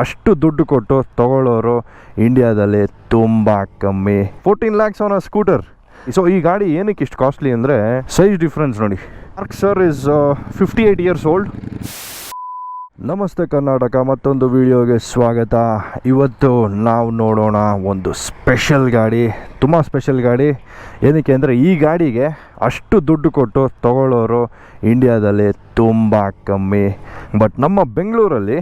ಅಷ್ಟು ದುಡ್ಡು ಕೊಟ್ಟು ತಗೊಳ್ಳೋರು ಇಂಡಿಯಾದಲ್ಲಿ ತುಂಬ ಕಮ್ಮಿ. ಫೋರ್ಟೀನ್ ಲ್ಯಾಕ್ಸ್ ಅವನ ಸ್ಕೂಟರ್ ಸೊ ಈ ಗಾಡಿ ಏನಕ್ಕೆ ಇಷ್ಟು ಕಾಸ್ಟ್ಲಿ ಅಂದರೆ ಸೈಜ್ ಡಿಫ್ರೆನ್ಸ್ ನೋಡಿ. Sir is fifty eight years old ನಮಸ್ತೆ ಕರ್ನಾಟಕ, ಮತ್ತೊಂದು ವಿಡಿಯೋಗೆ ಸ್ವಾಗತ. ಇವತ್ತು ನಾವು ನೋಡೋಣ ಒಂದು ಸ್ಪೆಷಲ್ ಗಾಡಿ, ತುಂಬ ಸ್ಪೆಷಲ್ ಗಾಡಿ. ಏನಕ್ಕೆ ಅಂದರೆ ಈ ಗಾಡಿಗೆ ಅಷ್ಟು ದುಡ್ಡು ಕೊಟ್ಟು ತಗೊಳ್ಳೋರು ಇಂಡಿಯಾದಲ್ಲಿ ತುಂಬ ಕಮ್ಮಿ. ಬಟ್ ನಮ್ಮ ಬೆಂಗಳೂರಲ್ಲಿ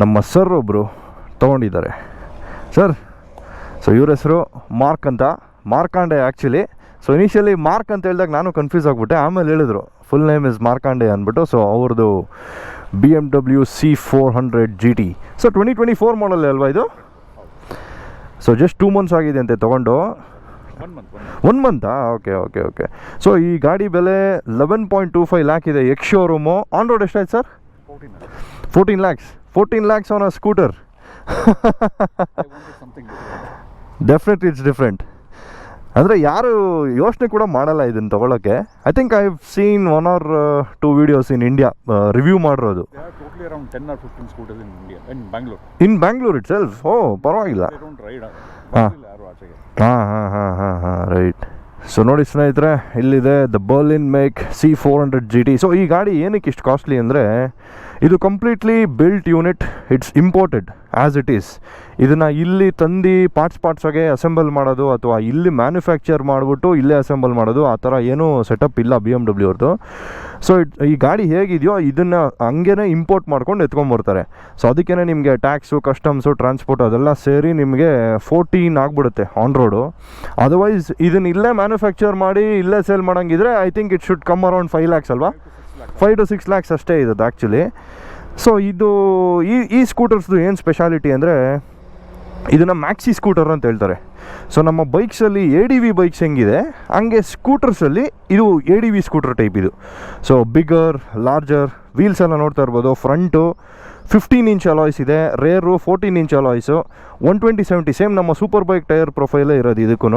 ನಮ್ಮ ಸರ್ ಒಬ್ಬರು ತೊಗೊಂಡಿದ್ದಾರೆ. ಸರ್ ಸೊ ಇವ್ರ ಹೆಸರು ಮಾರ್ಕ್ ಅಂತ. Markande actually so initially Mark ಅಂತ ಹೇಳಿದಾಗ ನಾನು ಕನ್ಫ್ಯೂಸ್ ಆಗಿಬಿಟ್ಟೆ. ಆಮೇಲೆ ಹೇಳಿದ್ರು. ಫುಲ್ ನೇಮ್ ಇಸ್ ಮಾರ್ಕಾಂಡೆ ಅಂದ್ಬಿಟ್ಟು. ಸೊ ಅವ್ರದ್ದು B M W C four hundred G T so twenty twenty four model ಅಲ್ವಾ ಇದು? ಸೊ ಜಸ್ಟ್ ಟೂ ಮಂತ್ಸ್ ಆಗಿದೆ ಅಂತೆ ತೊಗೊಂಡು. ಒನ್ ಮಂತ್ ಒನ್ ಒನ್ ಮಂತಾ ಓಕೆ ಓಕೆ ಓಕೆ ಸೊ ಈ ಗಾಡಿ ಬೆಲೆ eleven point two five lakh ಇದೆ. ಎಕ್ಸ್ ಶೋರೂಮು ಆನ್ ರೋಡ್ ಎಷ್ಟಾಯ್ತು sir fourteen fourteen lakhs fourteen lakhs on a scooter something definitely it's different ಅಂದರೆ ಯಾರು ಯೋಚನೆ ಕೂಡ ಮಾಡಲ್ಲ ಇದನ್ನು ತೊಗೊಳಕ್ಕೆ. I think I have seen one or two videos in India review ಮಾಡಿರೋದು. ಇನ್ ಬ್ಯಾಂಗ್ಳೂರ್ ಇಟ್ ಸೆಲ್ಫ್ ಓ ಪರವಾಗಿಲ್ಲ. ಹಾ. ಹಾಂ ಹಾಂ ಹಾಂ ಹಾಂ ಹಾಂ ರೈಟ್ ಸೊ ನೋಡಿ ಸ್ನೇಹಿತರೆ ಇಲ್ಲಿದೆ the Berlin make C four hundred G T so ಈ ಗಾಡಿ ಏನಕ್ಕೆ ಇಷ್ಟು ಕಾಸ್ಟ್ಲಿ ಅಂದರೆ ಇದು completely built unit it's imported as it is ಇದನ್ನು ಇಲ್ಲಿ ತಂದು ಪಾರ್ಟ್ಸ್ ಪಾರ್ಟ್ಸಾಗೆ ಅಸೆಂಬಲ್ ಮಾಡೋದು ಅಥವಾ ಇಲ್ಲಿ ಮ್ಯಾನುಫ್ಯಾಕ್ಚರ್ ಮಾಡಿಬಿಟ್ಟು ಇಲ್ಲೇ ಅಸೆಂಬಲ್ ಮಾಡೋದು ಆ ಥರ ಏನೂ ಸೆಟಪ್ ಇಲ್ಲ ಬಿ ಎಂ ಡಬ್ಲ್ಯೂ ಅವ್ರದ್ದು. ಸೊ ಈ ಗಾಡಿ ಹೇಗಿದೆಯೋ ಇದನ್ನು ಹಂಗೇ ಇಂಪೋರ್ಟ್ ಮಾಡ್ಕೊಂಡು ಎತ್ಕೊಂಬರ್ತಾರೆ ಸೊ ಅದಕ್ಕೇ ನಿಮಗೆ ಟ್ಯಾಕ್ಸು ಕಸ್ಟಮ್ಸು ಟ್ರಾನ್ಸ್ಪೋರ್ಟ್ ಅದೆಲ್ಲ ಸೇರಿ ನಿಮಗೆ ಫೋರ್ಟೀನ್ ಆಗಿಬಿಡುತ್ತೆ ಆನ್ ರೋಡು ಅದರ್ವೈಸ್ ಇದನ್ನ ಇಲ್ಲೇ ಮ್ಯಾನುಫ್ಯಾಕ್ಚರ್ ಮಾಡಿ ಇಲ್ಲೇ sale ಮಾಡೋಂಗಿದ್ರೆ I think it should come around five lakhs ಅಲ್ವಾ? ಫೈವ್ ಟು ಸಿಕ್ಸ್ ಲ್ಯಾಕ್ಸ್ ಅಷ್ಟೇ ಇದ್ದದ್ದು ಆ್ಯಕ್ಚುಲಿ ಸೊ ಇದು ಈ ಈ ಸ್ಕೂಟರ್ಸ್ದು ಏನು ಸ್ಪೆಷಾಲಿಟಿ ಅಂದರೆ, ಇದನ್ನು ಮ್ಯಾಕ್ಸಿ ಸ್ಕೂಟರ್ ಅಂತ ಹೇಳ್ತಾರೆ. ಸೊ ನಮ್ಮ ಬೈಕ್ಸಲ್ಲಿ ಎ ಡಿ ವಿ ಬೈಕ್ಸ್ ಹೆಂಗಿದೆ, ಹಂಗೆ ಸ್ಕೂಟರ್ಸಲ್ಲಿ ಇದು A D V scooter type ಇದು. ಸೊ ಬಿಗರ್ ಲಾರ್ಜರ್ ವೀಲ್ಸ್ ಎಲ್ಲ ನೋಡ್ತಾ ಇರ್ಬೋದು ಫ್ರಂಟು ಫಿಫ್ಟೀನ್ ಇಂಚ್ ಅಲಾಯ್ಸ್ ಇದೆ rear fourteen inch alloys one twenty seventy same ನಮ್ಮ ಸೂಪರ್ ಬೈಕ್ ಟೈರ್ ಪ್ರೊಫೈಲೇ ಇರೋದು ಇದಕ್ಕೂ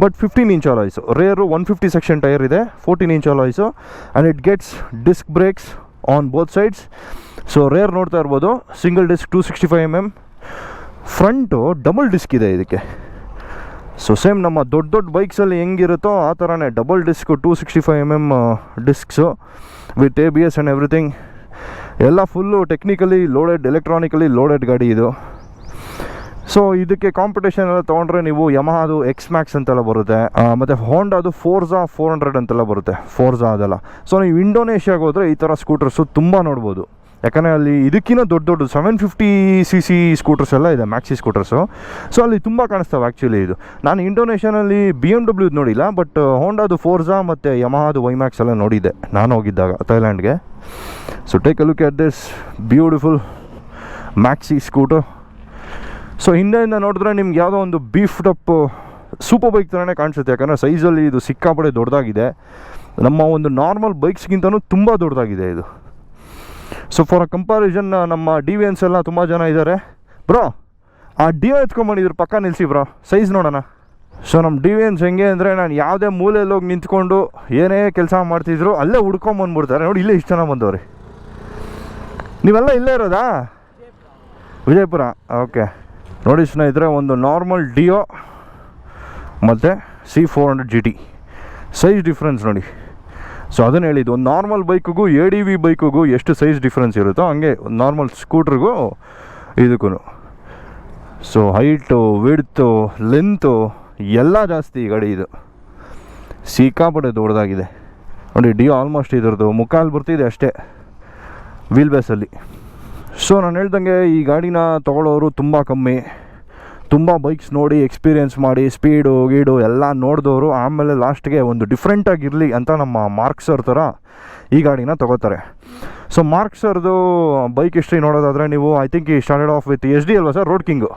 but fifteen inch alloys rear one fifty section tyre ಇದೆ fourteen inch alloys and it gets disc brakes on both sides so rear ನೋಡ್ತಾ ಇರ್ಬೋದು single disc two sixty five M M front double disc ಇದೆ ಇದಕ್ಕೆ. So same ನಮ್ಮ ದೊಡ್ಡ ದೊಡ್ಡ ಬೈಕ್ಸಲ್ಲಿ ಹೆಂಗಿರುತ್ತೋ ಆ ಥರನೇ double disc two sixty five M M discs with A B S and everything ಎಲ್ಲ full technically loaded electronically loaded ಗಾಡಿ ಇದು. ಸೊ ಇದಕ್ಕೆ ಕಾಂಪಿಟೇಷನ್ ಎಲ್ಲ ತೊಗೊಂಡ್ರೆ ನೀವು ಯಮಹಾದು ಎಕ್ಸ್ ಮ್ಯಾಕ್ಸ್ ಅಂತೆಲ್ಲ ಬರುತ್ತೆ. ಮತ್ತು ಹೋಂಡಾದು ಫೋರ್ಝಾ ಫೋರ್ ಹಂಡ್ರೆಡ್ ಅಂತೆಲ್ಲ ಬರುತ್ತೆ. ಫೋರ್ಝಾ ಅದೆಲ್ಲ. ಸೊ ನೀವು ಇಂಡೋನೇಷ್ಯಾಗೆ ಹೋದರೆ ಈ ಥರ ಸ್ಕೂಟರ್ಸು ತುಂಬ ನೋಡ್ಬೋದು. ಯಾಕಂದರೆ ಅಲ್ಲಿ ಇದಕ್ಕಿಂತ ದೊಡ್ಡ ದೊಡ್ಡ seven fifty C C scooters ಎಲ್ಲ ಇದೆ ಮ್ಯಾಕ್ಸಿ ಸ್ಕೂಟರ್ಸು ಸೊ ಅಲ್ಲಿ ತುಂಬ ಕಾಣಿಸ್ತಾವೆ ಆ್ಯಕ್ಚುಲಿ ಇದು. ನಾನು ಇಂಡೋನೇಷ್ಯಾನಲ್ಲಿ ಬಿ ಎಂ ಡಬ್ಲ್ಯೂದು ನೋಡಿಲ್ಲ ಬಟ್ ಹೋಂಡಾದು ಫೋರ್ಝಾ ಮತ್ತು ಯಮಹಾದು ವೈಮ್ಯಾಕ್ಸ್ ಎಲ್ಲ ನೋಡಿದ್ದೆ ನಾನು ಹೋಗಿದ್ದಾಗ ಥೈಲ್ಯಾಂಡ್ಗೆ. So take a look at this beautiful maxi scooter so ಹಿಂದೆಯಿಂದ ನೋಡಿದ್ರೆ ನಿಮ್ಗೆ ಯಾವುದೋ ಒಂದು ಬೀಫ್ ಟಪ್ ಸೂಪರ್ ಬೈಕ್ ಥರನೇ ಕಾಣಿಸುತ್ತೆ. ಯಾಕಂದರೆ ಸೈಜಲ್ಲಿ ಇದು ಸಿಕ್ಕಾಪಡೆ ದೊಡ್ಡದಾಗಿದೆ ನಮ್ಮ ಒಂದು ನಾರ್ಮಲ್ ಬೈಕ್ಸ್ಗಿಂತನೂ ತುಂಬ ದೊಡ್ಡದಾಗಿದೆ ಇದು. ಸೊ ಫಾರ್ ಅ ಕಂಪಾರಿಸನ್ ನಮ್ಮ ಡಿ ವಿ ಎನ್ಸ್ ಎಲ್ಲ ತುಂಬ ಜನ ಇದ್ದಾರೆ ಬ್ರೋ ಆ ಡಿ ಒ ಎತ್ಕೊಂಬಂದಿದ್ರು ಪಕ್ಕ ನಿಲ್ಲಿಸಿ ಬ್ರೋ ಸೈಜ್ ನೋಡೋಣ. ಸೊ ನಮ್ಮ ಡಿ ವಿ ಎನ್ಸ್ ಹೆಂಗೆ ಅಂದರೆ ನಾನು ಯಾವುದೇ ಮೂಲೆಯಲ್ಲಿ ಹೋಗಿ ನಿಂತ್ಕೊಂಡು ಏನೇ ಕೆಲಸ ಮಾಡ್ತಿದ್ರು, ಅಲ್ಲೇ ಹುಡ್ಕೊಂಬಂದ್ಬಿಡ್ತಾರೆ ನೋಡಿ, ಇಲ್ಲೇ ಇಷ್ಟು ಜನ ಬಂದವ್ರಿ. ನೀವೆಲ್ಲ ಇಲ್ಲೇ ಇರೋದಾ? ವಿಜಯಪುರ. ಓಕೆ ನೋಡಿ, ಸ್ನೇಹಿತರೆ, ಒಂದು ನಾರ್ಮಲ್ ಡಿಯೋ ಮತ್ತು C four hundred G T size difference ನೋಡಿ. ಸೊ ಅದನ್ನು ಹೇಳಿದ್ದು ಒಂದು ನಾರ್ಮಲ್ ಬೈಕಿಗೂ ಎ ಡಿ ವಿ ಬೈಕಿಗೂ ಎಷ್ಟು ಸೈಜ್ ಡಿಫ್ರೆನ್ಸ್ ಇರುತ್ತೋ ಹಂಗೆ ನಾರ್ಮಲ್ ಸ್ಕೂಟ್ರಿಗೂ ಇದಕ್ಕೂ ಸೊ ಹೈಟು ವಿಡ್ತು ಲೆಂತು ಎಲ್ಲ ಜಾಸ್ತಿ ಈ ಗಾಡಿ ಇದು. ಸಿಕ್ಕಾಪಟ್ಟೆ ದೊಡ್ಡದಾಗಿದೆ. ನೋಡಿ ಡಿ ಆಲ್ಮೋಸ್ಟ್ ಇದ್ರದ್ದು ಮುಖಾಲ್ ಬರ್ತಿದೆ ಅಷ್ಟೇ ವೀಲ್ ಬೇಸಲ್ಲಿ ಸೊ ನಾನು ಹೇಳ್ದಂಗೆ ಈ ಗಾಡಿನ ತೊಗೊಳ್ಳೋರು ತುಂಬ ಕಮ್ಮಿ. ತುಂಬ ಬೈಕ್ಸ್ ನೋಡಿ ಎಕ್ಸ್ಪೀರಿಯೆನ್ಸ್ ಮಾಡಿ ಸ್ಪೀಡು ಗೀಡು ಎಲ್ಲ ನೋಡಿದವರು ಆಮೇಲೆ ಲಾಸ್ಟ್ಗೆ ಒಂದು ಡಿಫ್ರೆಂಟಾಗಿರಲಿ ಅಂತ ನಮ್ಮ ಮಾರ್ಕ್ ಸರ್ ಥರ ಈ ಗಾಡಿನ ತೊಗೋತಾರೆ. ಸೊ ಮಾರ್ಕ್ ಸರ್ದು ಬೈಕ್ ಹಿಸ್ಟ್ರಿ ನೋಡೋದಾದರೆ ನೀವು I think he started off with S D ಅಲ್ವಾ sir road king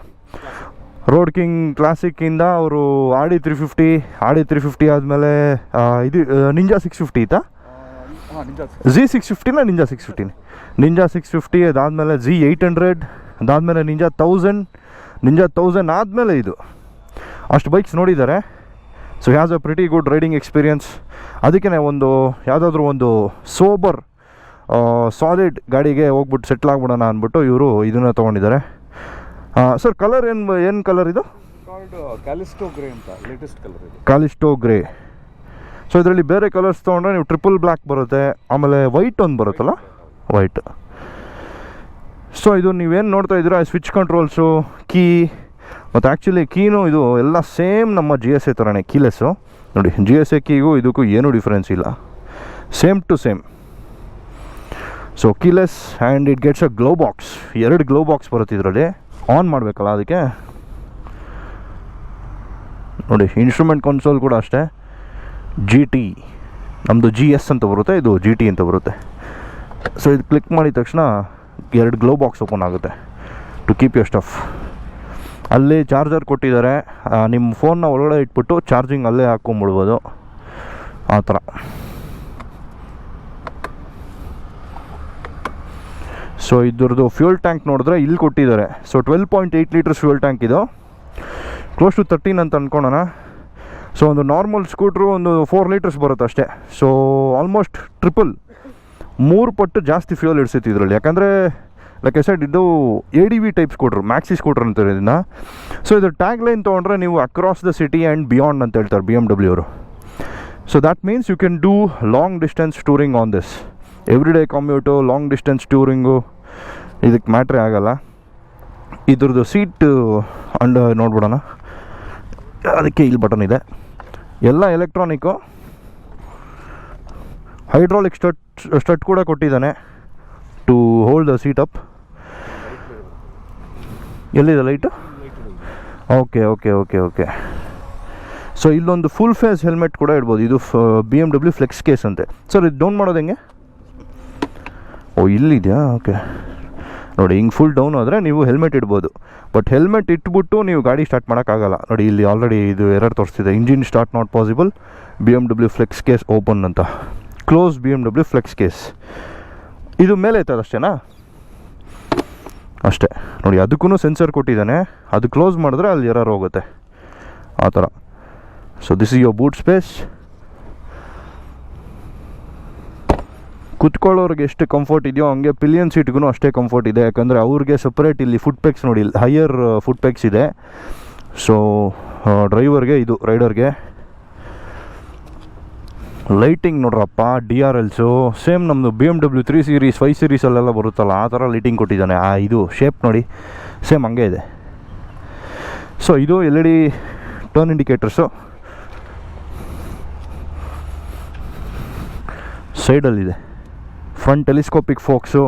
road king ಕ್ಲಾಸಿಕ್ಕಿಂದ ಅವರು R D three fifty R D three fifty ಆದಮೇಲೆ ಇದು ನಿಂಜಾ ಸಿಕ್ಸ್ ಫಿಫ್ಟಿ ಇತ್ತಾ ಜಿ ಸಿಕ್ಸ್ ಫಿಫ್ಟಿನ ನಿಂಜಾ ಸಿಕ್ಸ್ ಫಿಫ್ಟಿನ ನಿಂಜಾ ಸಿಕ್ಸ್ ಫಿಫ್ಟಿ ಅದಾದಮೇಲೆ G eight hundred ಅದಾದಮೇಲೆ Ninja thousand Ninja thousand ಆದಮೇಲೆ ಇದು. ಅಷ್ಟು ಬೈಕ್ಸ್ ನೋಡಿದ್ದಾರೆ so has a pretty good riding experience ಅದಕ್ಕೆ ಒಂದು ಯಾವುದಾದ್ರೂ ಒಂದು ಸೋಬರ್ ಸಾಲಿಡ್ ಗಾಡಿಗೆ ಹೋಗ್ಬಿಟ್ಟು ಸೆಟ್ಲ್ ಆಗ್ಬಿಡೋಣ ಅಂದ್ಬಿಟ್ಟು ಇವರು ಇದನ್ನು ತೊಗೊಂಡಿದ್ದಾರೆ. ಸರ್ ಕಲರ್ ಏನು ಏನು ಕಲರ್ ಇದು? ಕ್ಯಾಲಿಸ್ಟೋ ಗ್ರೇ ಅಂತ ಲೇಟೆಸ್ಟ್ ಕಲರ್ ಇದು. ಕಾಲಿಸ್ಟೋ ಗ್ರೇ ಸೊ ಇದರಲ್ಲಿ ಬೇರೆ ಕಲರ್ಸ್ ತೊಗೊಂಡ್ರೆ ನೀವು ಟ್ರಿಪಲ್ ಬ್ಲ್ಯಾಕ್ ಬರುತ್ತೆ ಆಮೇಲೆ ವೈಟ್ ಒಂದು ಬರುತ್ತಲ್ಲ? ವೈಟ್ ಸೊ ಇದು ನೀವೇನು ನೋಡ್ತಾ ಇದ್ದೀರಾ? ಸ್ವಿಚ್ ಕಂಟ್ರೋಲ್ಸು ಕೀ ಮತ್ತು ಆ್ಯಕ್ಚುಲಿ ಕೀನು ಇದು ಎಲ್ಲ ಸೇಮ್ ನಮ್ಮ ಜಿ ಎಸ್ ಎ ಥರನೇ ಕೀಲೆಸ್ಸು ನೋಡಿ ಜಿ ಎಸ್ ಎ ಕೀಗೂ ಇದಕ್ಕೂ ಏನೂ ಡಿಫ್ರೆನ್ಸ್ ಇಲ್ಲ. Same to same so keyless and it gets a glow box ಎರಡು ಗ್ಲೋ ಬಾಕ್ಸ್ ಬರುತ್ತೆ ಇದರಲ್ಲಿ. ಆನ್ ಮಾಡಬೇಕಲ್ಲ ಅದಕ್ಕೆ? ನೋಡಿ ಇನ್ಸ್ಟ್ರೂಮೆಂಟ್ ಕನ್ಸೋಲ್ ಕೂಡ ಅಷ್ಟೇ. ಜಿ ಟಿ ನಮ್ಮದು ಜಿ ಎಸ್ ಅಂತ ಬರುತ್ತೆ, ಇದು ಜಿ ಟಿ ಅಂತ ಬರುತ್ತೆ. ಸೊ ಇದು ಕ್ಲಿಕ್ ಮಾಡಿದ ತಕ್ಷಣ ಎರಡು ಗ್ಲೋ ಬಾಕ್ಸ್ ಓಪನ್ ಆಗುತ್ತೆ. ಟು ಕೀಪ್ ಯು ಸ್ಟಫ್ ಅಲ್ಲಿ ಚಾರ್ಜರ್ ಕೊಟ್ಟಿದ್ದಾರೆ. ನಿಮ್ಮ ಫೋನ್ನ ಒಳಗಡೆ ಇಟ್ಬಿಟ್ಟು ಚಾರ್ಜಿಂಗ್ ಅಲ್ಲೇ ಹಾಕ್ಕೊಂಬಿಡ್ಬೋದು ಆ ಥರ. ಸೊ ಇದ್ರದ್ದು ಫ್ಯೂಲ್ ಟ್ಯಾಂಕ್ ನೋಡಿದ್ರೆ ಇಲ್ಲಿ ಕೊಟ್ಟಿದ್ದಾರೆ. So twelve point eight litres fuel tank ಇದು. ಕ್ಲೋಸ್ ಟು ತರ್ಟೀನ್ ಅಂತ ಅಂದ್ಕೊಳ್ಳೋಣ ಸೊ ಒಂದು ನಾರ್ಮಲ್ ಸ್ಕೂಟ್ರು ಒಂದು ಫೋರ್ ಲೀಟರ್ಸ್ ಬರುತ್ತೆ ಅಷ್ಟೇ. ಸೊ ಆಲ್ಮೋಸ್ಟ್ ಟ್ರಿಪಲ್ ಮೂರು ಪಟ್ಟು ಜಾಸ್ತಿ ಫ್ಯೂಲ್ ಇಡ್ಸೈತಿ ಇದರಲ್ಲಿ. ಯಾಕಂದರೆ ಲೈಕ್ ಸೆಡ್ ಇದು A D V type scooter maxi scooter ಅಂತಾರೆ ಇದನ್ನು. ಸೊ ಇದು ಟ್ಯಾಗ್ ಲೈನ್ ತೊಗೊಂಡ್ರೆ ನೀವು across the city and beyond ಅಂತ ಹೇಳ್ತಾರೆ ಬಿ ಎಂ ಡಬ್ಲ್ಯೂ ಅವರು. So that means you can do long distance touring on this every day commute long distance touring ಇದಕ್ಕೆ ಮ್ಯಾಟ್ರೇ ಆಗೋಲ್ಲ. ಇದ್ರದ್ದು ಸೀಟ್ ಅಂಡ್ ನೋಡ್ಬಿಡೋಣ. ಅದಕ್ಕೆ ಇಲ್ಲಿ ಬಟನ್ ಇದೆ. ಎಲ್ಲ ಎಲೆಕ್ಟ್ರಾನಿಕ್ಕು ಹೈಡ್ರಾಲಿಕ್ ಸ್ಟಟ್ ಸ್ಟಟ್ ಕೂಡ ಕೊಟ್ಟಿದ್ದಾನೆ to hold the seat up ಎಲ್ಲಿದೆ light okay okay okay okay so ಇಲ್ಲೊಂದು ಫುಲ್ ಫೇಸ್ ಹೆಲ್ಮೆಟ್ ಕೂಡ ಇಡ್ಬೋದು. ಇದು B M W flex case ಅಂತೆ. ಸರ್ ಇದು ಡೌನ್ ಮಾಡೋದು ಹೆಂಗೆ? ಓ, ಇಲ್ಲಿದೆಯಾ? ಓಕೆ ನೋಡಿ, ಹಿಂಗೆ ಫುಲ್ ಡೌನ್ ಆದರೆ ನೀವು ಹೆಲ್ಮೆಟ್ ಇಡ್ಬೋದು. ಬಟ್ ಹೆಲ್ಮೆಟ್ ಇಟ್ಬಿಟ್ಟು ನೀವು ಗಾಡಿ ಸ್ಟಾರ್ಟ್ ಮಾಡೋಕ್ಕಾಗಲ್ಲ. ನೋಡಿ, ಇಲ್ಲಿ ಆಲ್ರೆಡಿ ಇದು error ತೋರಿಸ್ತಿದೆ. Engine start not possible B M W flex case open ಅಂತ. Close B M W flex case ಇದು ಮೇಲೆ ಐತದ ಅಷ್ಟೇನಾ? ಅಷ್ಟೇ. ನೋಡಿ ಅದಕ್ಕೂ ಸೆನ್ಸರ್ ಕೊಟ್ಟಿದ್ದಾನೆ. ಅದು ಕ್ಲೋಸ್ ಮಾಡಿದ್ರೆ ಅಲ್ಲಿ ಎರರ್ ಹೋಗುತ್ತೆ. ಆ ಥರ. So this is your boot space ಕುತ್ಕೊಳ್ಳೋರಿಗೆ ಎಷ್ಟು ಕಂಫರ್ಟ್ ಇದೆಯೋ ಹಂಗೆ ಪಿಲಿಯನ್ ಸೀಟ್ಗೂ ಅಷ್ಟೇ ಕಂಫರ್ಟ್ ಇದೆ. ಯಾಕಂದರೆ ಅವ್ರಿಗೆ ಸಪ್ರೇಟ್ ಇಲ್ಲಿ ಫುಡ್ ಪ್ಯಾಕ್ಸ್ ನೋಡಿ ಹೈಯರ್ ಫುಡ್ ಪ್ಯಾಕ್ಸ್ ಇದೆ. ಸೊ ಡ್ರೈವರ್ಗೆ ಇದು ರೈಡರ್ಗೆ ಲೈಟಿಂಗ್ ನೋಡ್ರಪ್ಪ ಡಿ ಆರ್ ಎಲ್ಸು ಸೇಮ್ ನಮ್ಮದು B M W three series five ಸೀರೀಸಲ್ಲೆಲ್ಲ ಬರುತ್ತಲ್ಲ, ಆ ಥರ ಲೈಟಿಂಗ್ ಕೊಟ್ಟಿದ್ದಾನೆ. ಆ ಇದು ಶೇಪ್ ನೋಡಿ ಸೇಮ್ ಹಂಗೆ ಇದೆ. ಸೊ ಇದು L E D turn indicators ಸೈಡಲ್ಲಿದೆ front telescopic forks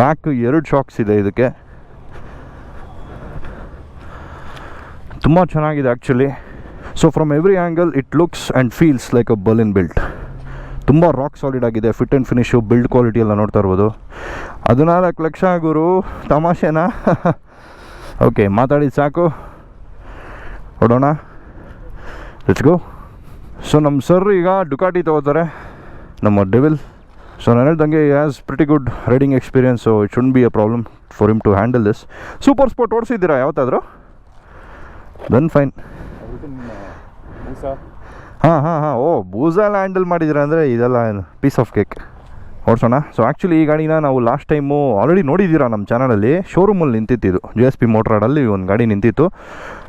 back ಎರಡು ಶಾಕ್ಸ್ ಇದೆ ಇದಕ್ಕೆ. ತುಂಬ ಚೆನ್ನಾಗಿದೆ actually so from every angle it looks and feels like a Berlin built ತುಂಬ ರಾಕ್ ಸಾಲಿಡ್ ಆಗಿದೆ fit and finish build quality ಎಲ್ಲ ನೋಡ್ತಾ ಇರ್ಬೋದು. ಹದಿನಾಲ್ಕು ಲಕ್ಷ ಗುರು, ತಮಾಷೆನಾ? ಓಕೆ ಮಾತಾಡಿದ್ದು ಸಾಕು. ಹೊಡೋಣ ಗೋ ಸೊ ನಮ್ಮ ಸರ್ ಈಗ ಡುಕಾಟಿ ತೊಗೋತಾರೆ. ನಮ್ಮ ಡೆವಿಲ್ ಸೊ ನಾನು ಹೇಳ್ದಂಗೆ as pretty good riding experience so it should be a problem for him to handle this super sport ಓಡಿಸಿದ್ದೀರಾ ಯಾವತ್ತಾದರೂ? ದನ್ ಫೈನ್ ಹಾಂ ಹಾಂ ಹಾಂ. ಓ ಬೂಸ ಎಲ್ಲ ಹ್ಯಾಂಡಲ್ ಮಾಡಿದ್ರೆ ಅಂದರೆ ಇದೆಲ್ಲ ಪೀಸ್ ಆಫ್ ಕೇಕ್ ಓಡಿಸೋಣ. ಸೊ ಆ್ಯಕ್ಚುಲಿ ಈ ಗಾಡಿನ ನಾವು ಲಾಸ್ಟ್ ಟೈಮು ಆಲ್ರೆಡಿ ನೋಡಿದ್ದೀರಾ ನಮ್ಮ ಚಾನಲಲ್ಲಿ ಶೋರೂಮಲ್ಲಿ ನಿಂತಿತ್ತು ಇದು. ಜಿ ಎಸ್ ಪಿ ಮೋಟ್ರಾಡಲ್ಲಿ ಒಂದು ಗಾಡಿ ನಿಂತಿತ್ತು.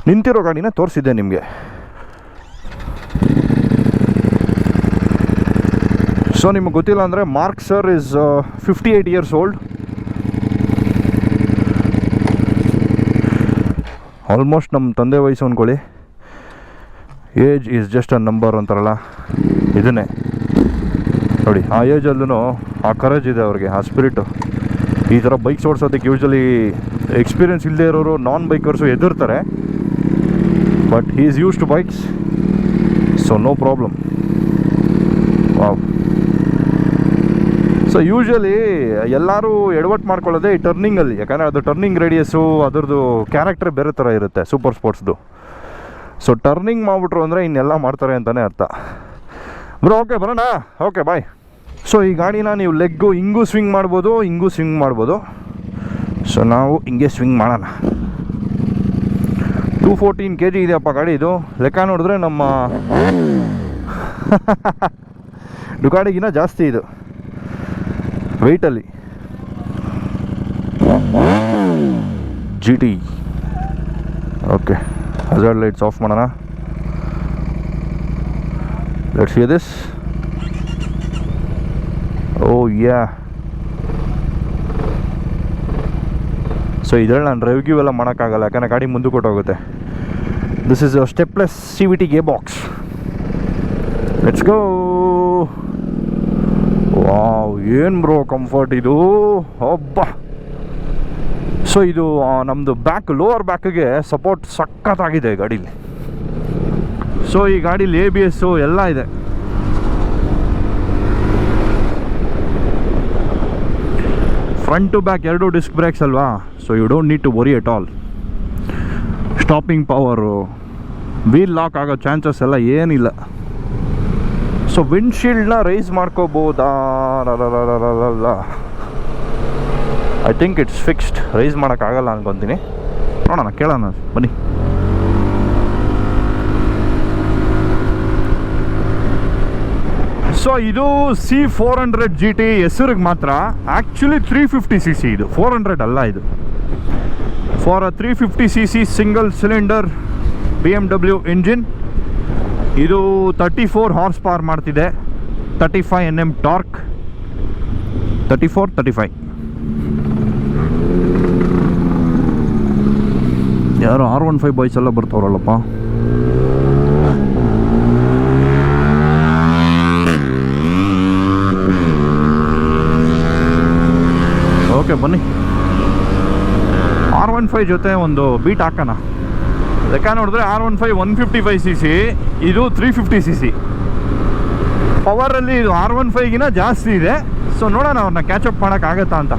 ನಿಂತಿರೋ ಗಾಡಿನ ತೋರಿಸಿದ್ದೆ ನಿಮಗೆ. ಸೊ ನಿಮಗೆ ಗೊತ್ತಿಲ್ಲ ಅಂದರೆ Mark sir is fifty eight years old almost ನಮ್ಮ ತಂದೆ ವಯಸ್ಸು ಅಂದ್ಕೊಳ್ಳಿ age is just a number ಅಂತಾರಲ್ಲ? ಇದನ್ನೇ. ನೋಡಿ, ಆ ಏಜಲ್ಲೂ ಆ ಕರೇಜ್ ಇದೆ ಅವ್ರಿಗೆ, ಆ ಸ್ಪಿರಿಟು ಈ ಥರ ಬೈಕ್ಸ್ ಓಡಿಸೋದಕ್ಕೆ ಯೂಶ್ವಲಿ ಎಕ್ಸ್ಪೀರಿಯನ್ಸ್ ಇಲ್ಲದೆ ಇರೋರು non bikers ಎದುರ್ತಾರೆ but he is used to bikes so no problem so usually ಎಲ್ಲರೂ ಎಡವಟ್ ಮಾಡ್ಕೊಳ್ಳೋದೇ ಈ ಟರ್ನಿಂಗಲ್ಲಿ ಯಾಕಂದರೆ ಅದು ಟರ್ನಿಂಗ್ ರೇಡಿಯಸ್ಸು ಅದರದ್ದು ಕ್ಯಾರೆಕ್ಟರ್ ಬೇರೆ ಥರ ಇರುತ್ತೆ ಸೂಪರ್ ಸ್ಪೋರ್ಟ್ಸ್ದು ಸೊ ಟರ್ನಿಂಗ್ ಮಾಡಿಬಿಟ್ರು ಅಂದರೆ ಇನ್ನೆಲ್ಲ ಮಾಡ್ತಾರೆ ಅಂತಲೇ ಅರ್ಥ. ಬ್ರೋ ಓಕೆ ಬರೋಣ? ಓಕೆ ಬಾಯ್ ಸೊ ಈ ಗಾಡಿನ ನೀವು ಲೆಗ್ಗು ಹಿಂಗೂ ಸ್ವಿಂಗ್ ಮಾಡ್ಬೋದು, ಹಿಂಗೂ ಸ್ವಿಂಗ್ ಮಾಡ್ಬೋದು. ಸೊ ನಾವು ಹಿಂಗೆ ಸ್ವಿಂಗ್ ಮಾಡೋಣ. ಟೂ ಫೋರ್ಟೀನ್ ಕೆ ಜಿ ಇದೆಯಪ್ಪ ಗಾಡಿ ಇದು. ಲೆಕ್ಕ ನೋಡಿದ್ರೆ ನಮ್ಮ ಡುಗಾಡಿಗಿನ ಜಾಸ್ತಿ ಇದು. ವೆಯ್ಟಲ್ಲಿ G T okay hazard lights off ಮಾಡೋಣ let's you this oh yeah so ಇದ್ರಲ್ಲಿ ನಾನು ಡ್ರೈವ್ ಎಲ್ಲ ಮಾಡೋಕ್ಕಾಗಲ್ಲ, ಯಾಕಂದರೆ ಗಾಡಿ ಮುಂದಕ್ಕೆ ಕೊಟ್ಟೋಗುತ್ತೆ this is stepless C V T ಗೇ ಬಾಕ್ಸ್ ಲೆಟ್ಸ್ ಗೋ ವಾವ್ ಏನು ಬ್ರೋ ಕಂಫರ್ಟ್ ಇದು? ಒಬ್ಬ ಸೊ ಇದು ನಮ್ಮದು ಬ್ಯಾಕ್ ಲೋವರ್ ಬ್ಯಾಕ್ಗೆ ಸಪೋರ್ಟ್ ಸಖತ್ತಾಗಿದೆ ಗಾಡೀಲಿ. ಸೊ ಈ ಗಾಡೀಲಿ ಎ ಬಿ ಎಸ್ಸು ಎಲ್ಲ ಇದೆ. ಫ್ರಂಟ್ ಟು ಬ್ಯಾಕ್ ಎರಡು ಡಿಸ್ಕ್ ಬ್ರೇಕ್ಸ್ ಅಲ್ವಾ? So you don't need to worry at all stopping power wheel lock ಆಗೋ ಚಾನ್ಸಸ್ ಎಲ್ಲ ಏನಿಲ್ಲ. ಸೊ ವಿಂಡ್ಶೀಲ್ಡ್ನ raise ಮಾಡ್ಕೋಬೋದಾ? I think it's fixed raise ಮಾಡೋಕ್ಕಾಗಲ್ಲ ಅನ್ಕೊತೀನಿ. ನೋಡೋಣ, ಕೇಳೋಣ. ಬನ್ನಿ. ಸೊ ಇದು C four hundred G T ಹೆಸರಿಗೆ ಮಾತ್ರ. Actually three fifty C C ಇದು. ಫೋರ್ ಹಂಡ್ರೆಡ್ ಅಲ್ಲ ಇದು. For a three fifty C C single cylinder B M W engine ಇದು ತರ್ಟಿ ಫೋರ್ ಹಾರ್ಸ್ ಪವರ್ ಮಾಡ್ತಿದೆ. Thirty five N M torque thirty four thirty five ಯಾರು R one five boys ಎಲ್ಲ ಬರ್ತಾವ್ರಲ್ಲಪ್ಪ. Okay ಬನ್ನಿ. R one five ಜೊತೆ ಒಂದು beat ಹಾಕೋಣ. ಲೆಕ್ಕ ನೋಡಿದ್ರೆ R one five one fifty five C C ಇದು ತ್ರೀ ಫಿಫ್ಟಿ ಸಿ ಸಿ ಪವರಲ್ಲಿ ಇದು ಆರ್ ಒನ್ ಫೈವ್ಗಿನ ಜಾಸ್ತಿ ಇದೆ. ಸೊ ನೋಡೋಣ ಅವ್ರನ್ನ ಕ್ಯಾಚಪ್ ಮಾಡೋಕ್ಕಾಗತ್ತಾ ಅಂತ.